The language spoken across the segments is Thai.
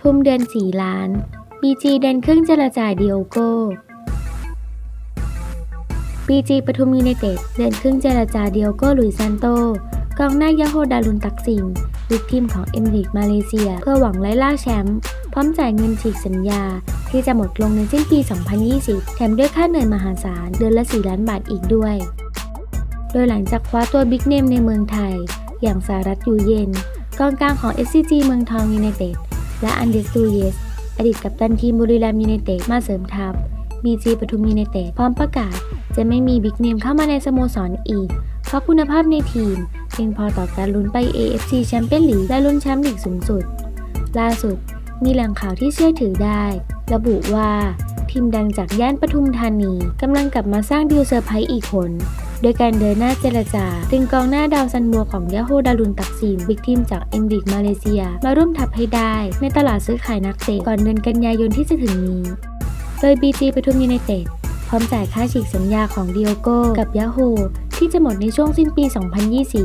ทุ่มเดือน4ล้าน BG เดินครึ่งเจรจาดิโอโก้ BG ปทุมยูไนเต็ดเดินครึ่งเจรจาดิโอโก้หลุยซานโต กองหน้ายาโฮดารุนตักซินลูกทีมของเอ็มริกมาเลเซีย เพื่อหวังไล่ล่าแชมป์พร้อมจ่ายเงินฉีกสัญญา ที่จะหมดลงในสิ้นปี 2020 แถมด้วยค่าเหนื่อยมหาศาลเดือนละ 4 ล้านบาทอีกด้วย โดยหลังจากคว้าตัวบิ๊กเนมในเมืองไทย อย่างสารัตอยู่เย็นกองกลางของ SCG เมืองทองยูไนเต็ดและอันเดสตูเยส อดีตกัปตันทีมบุรีรัมยูไนเต็ดมาเสริมทัพ BG ปทุมยูไนเต็ดพร้อมประกาศ จะไม่มีบิ๊กเนมเข้ามาในสโมสรอีก เพราะคุณภาพในทีมเพียงพอต่อการลุ้นไป AFC แชมเปี้ยนลีกและลุ้นแชมป์ลีกสูงสุด ล่าสุดมีแหล่งข่าวที่เชื่อถือได้ ระบุว่าทีมดังจากย่านปทุมธานีกำลังกลับมาสร้างดีลเซอร์ไพรส์อีกคน โดยการเดินหน้าเจรจาดึงกองหน้าดาวซันบัวของยาโฮดารุนตักซีมบิ๊กทีมจากเอ็มริกมาเลเซีย มาร่วมทัพให้ได้ ในตลาดซื้อขายนักเตะก่อนเดือนกันยายนที่จะถึงนี้ โดย BG ปทุมยูไนเต็ดพร้อมจ่ายค่าฉีกสัญญาของดิโอโก้กับยาโฮที่จะหมดในช่วงสิ้นปี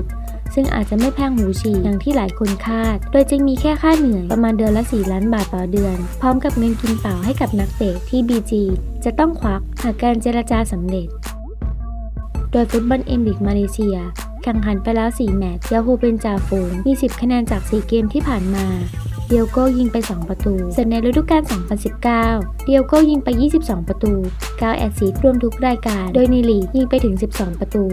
2020 ซึ่งอาจจะไม่แพงหูฉีอย่างที่หลายคนคาด โดยจะมีแค่ค่าเหนื่อยประมาณเดือนละ 4 ล้านบาทต่อเดือน พร้อมกับเงินกินเปล่าให้กับนักเตะที่ BG จะต้องควักหากการเจรจาสำเร็จ โดยฟุตบอลเอ็มบิกมาเลเซียแข่งขันไปแล้ว 4 แมตช์ยาฮูเป็นจ่าฝูงมี 10 คะแนนจาก 4 เกมที่ผ่านมา เดียโก้ยิงไป 2 ประตูส่วนในฤดูกาล 2019 เดียโก้ยิงไป 22 ประตู 9 แอสซิสต์รวมทุกรายการ โดยในลีกยิงไปถึง 12 ประตู